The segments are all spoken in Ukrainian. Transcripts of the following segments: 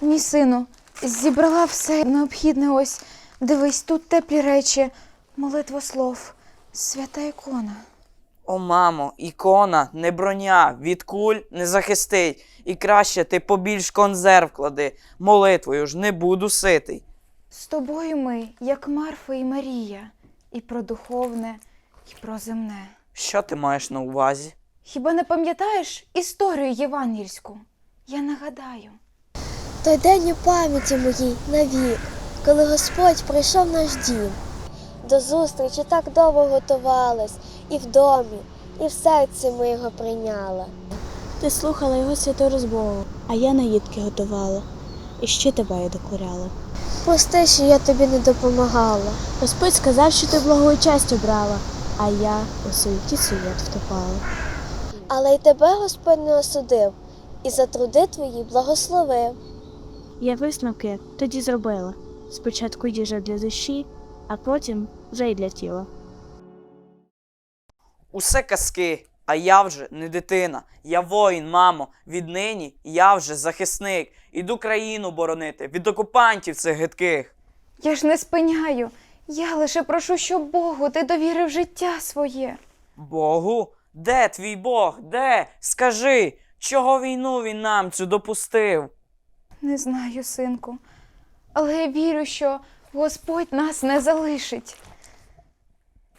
Мій сину, зібрала все необхідне ось. Дивись, тут теплі речі, молитва слов, свята ікона. О, мамо, ікона, не броня, від куль не захистить. І краще ти побільш консерв клади. Молитвою ж не буду ситий. З тобою ми, як Марфа і Марія, і про духовне, і про земне. Що ти маєш на увазі? Хіба не пам'ятаєш історію євангельську? Я нагадаю. Той день у пам'яті моїй навік, коли Господь прийшов наш дім. До зустрічі так довго готувались, і в домі, і в серці ми його прийняли. Ти слухала його святу розмову, а я наїдки готувала. І ще тебе я докоряла. Прости, що я тобі не допомагала. Господь сказав, що ти благою частю брала, а я у суеті суєт втопала. Але й тебе Господь не осудив, і за труди твої благословив. Я висновки тоді зробила. Спочатку їжа для душі, а потім вже й для тіла. Усе казки, а я вже не дитина. Я воїн, мамо. Віднині я вже захисник. Іду країну боронити від окупантів цих гидких. Я ж не спиняю. Я лише прошу, щоб Богу ти довірив життя своє. Богу? Де твій Бог? Де? Скажи, чого війну він нам цю допустив? Не знаю, синку, але я вірю, що Господь нас не залишить.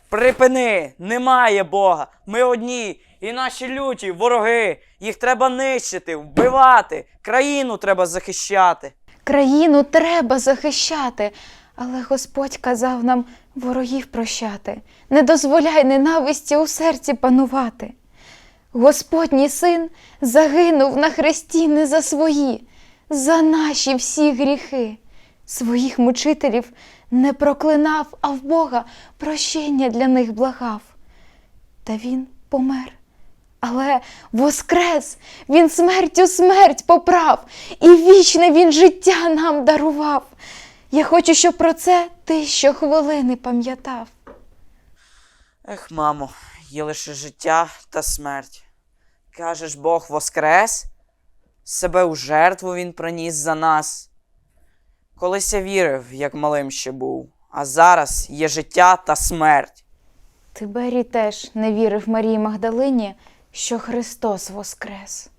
Припини! Немає Бога! Ми одні, і наші люті вороги. Їх треба нищити, вбивати, країну треба захищати. Країну треба захищати, але Господь казав нам ворогів прощати. Не дозволяй ненависті у серці панувати. Господній син загинув на хресті не за свої, за наші всі гріхи. Своїх мучителів не проклинав, а в Бога прощення для них благав. Та він помер. Але воскрес, він смертю смерть поправ, і вічне він життя нам дарував. Я хочу, щоб про це ти щохвилини пам'ятав. Ех, мамо, є лише життя та смерть. Кажеш, Бог воскрес? Себе у жертву він приніс за нас. Колись я вірив, як малим ще був, а зараз є життя та смерть. Тиберій теж не вірив Марії Магдалині, що Христос воскрес.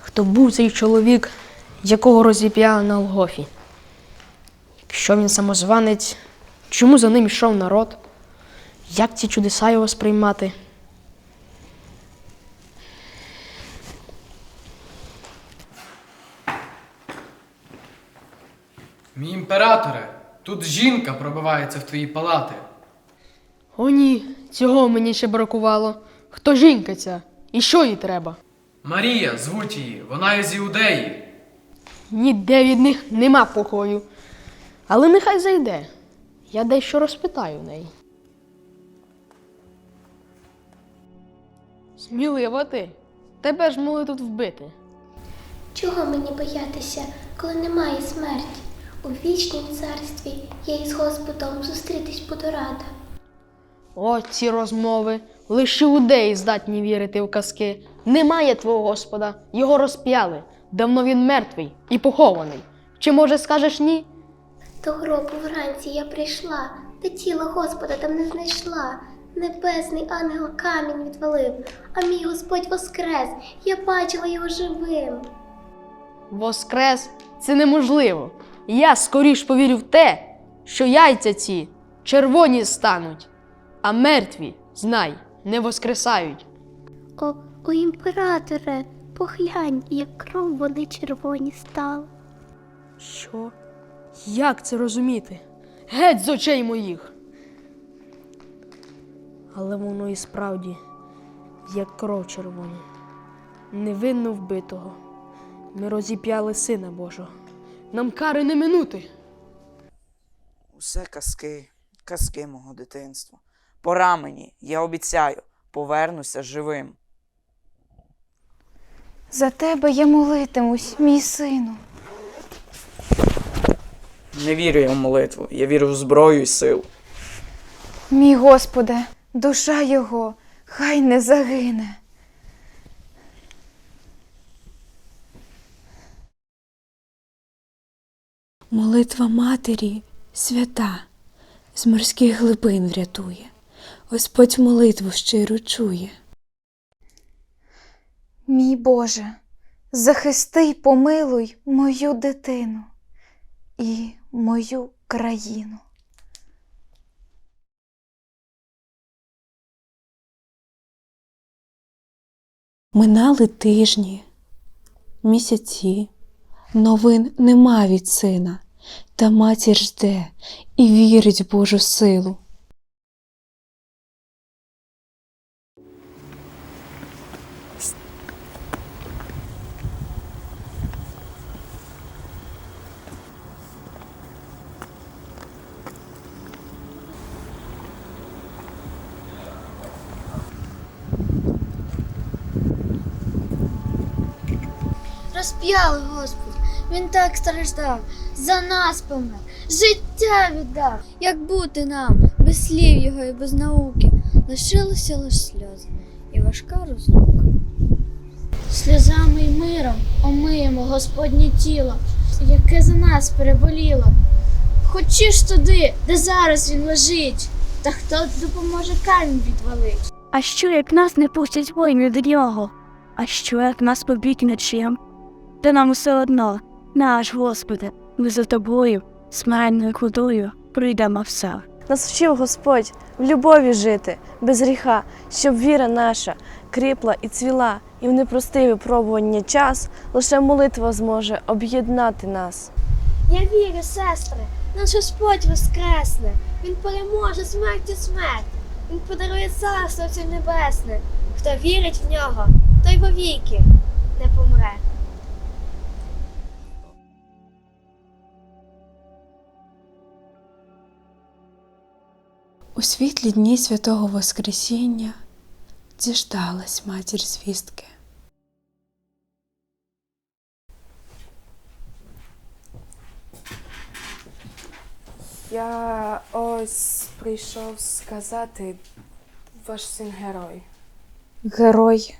Хто був цей чоловік, якого розіп'яли на Голгофі? Якщо він самозванець, чому за ним йшов народ? Як ці чудеса його сприймати? Мій імператоре, тут жінка пробивається в твої палати. О ні, цього мені ще бракувало. Хто жінка ця? І що їй треба? Марія, звуть її, вона із Іудеї. Ніде від них нема покою. Але нехай зайде. Я дещо розпитаю в неї. Смілива ти. Тебе ж могли тут вбити. Чого мені боятися, коли немає смерті? У вічнім царстві я із Господом зустрітись буду рада. О, ці розмови. Лише удеї здатні вірити в казки. Немає твого Господа, його розп'яли. Давно він мертвий і похований. Чи може скажеш ні? До гробу вранці я прийшла, та тіло Господа там не знайшла. Небесний ангел камінь відвалив, а мій Господь воскрес, я бачила його живим. Воскрес це неможливо. Я скоріш повірю в те, що яйця ці червоні стануть, а мертві, знай, не воскресають. О, о імператоре, поглянь, як кров вони червоні стали. Що? Як це розуміти? Геть з очей моїх. Але воно і справді, як кров червона, невинно вбитого. Ми розіп'яли сина Божого. Нам кари не минути. Усе казки, казки мого дитинства. Пора мені, я обіцяю, повернуся живим. За тебе я молитимусь, мій сину. Не вірю я в молитву, я вірю в зброю і силу. Мій Господи, душа його, хай не загине. Молитва матері свята, з морських глибин врятує. Господь молитву щиру чує. Мій Боже, захисти й помилуй мою дитину і мою країну. Минали тижні, місяці, новин нема від сина, та матір жде і вірить в Божу силу. Розп'яли Господь, він так страждав, за нас помер, життя віддав. Як бути нам, без слів його і без науки, лишилися лиш сльози і важка розлука. Сльозами й миром омиємо Господнє тіло, яке за нас переболіло. Хочеш туди, де зараз він лежить, та хто допоможе камінь відвалить. А що як нас не пустять воїни до нього? А що як нас побік нечим? Та нам усе одно, наш Господи, ми за тобою, смиренною худою, прийдемо все. Нас вчив Господь в любові жити, без гріха, щоб віра наша кріпла і цвіла, і в непростий випробування час лише молитва зможе об'єднати нас. Я вірю, сестри, наш Господь воскресне, Він переможе смерть і смерть, Він подарує царство всім небесне. Хто вірить в нього, той вовіки не помре. Світлі дні святого Воскресіння діждалась матір звістки. Я ось прийшов сказати, ваш син герой. Герой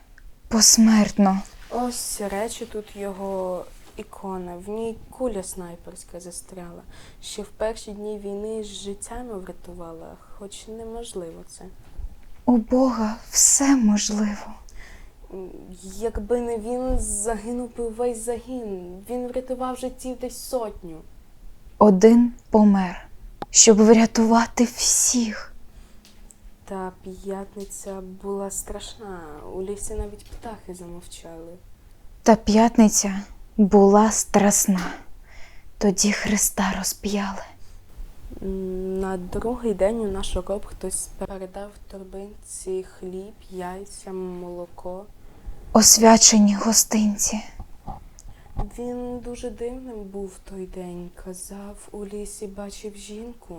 посмертно. Ось речі тут його ікона. В ній куля снайперська застряла. Ще в перші дні війни з життями врятувала, хоч неможливо це. У Бога все можливо. Якби не він, загинув би весь загін. Він врятував життів десь сотню. Один помер, щоб врятувати всіх. Та п'ятниця була страшна. У лісі навіть птахи замовчали. Та п'ятниця була страсна. Тоді Христа розп'яли. На другий день у наш окоп хтось передав в торбинці хліб, яйця, молоко. Освячені гостинці. Він дуже дивним був той день. Казав, у лісі бачив жінку.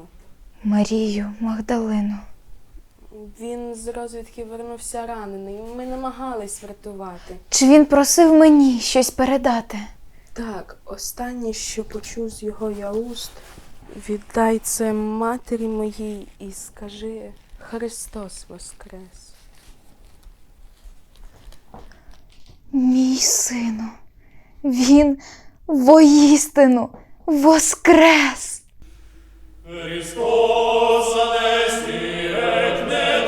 Марію Магдалину. Він з розвідки вернувся ранений. Ми намагались врятувати. Чи він просив мені щось передати? Так, останнє, що почув з його я уст, віддай це матері моїй і скажи Христос Воскрес. Мій сину, він воістину воскрес. Christos anesti et ne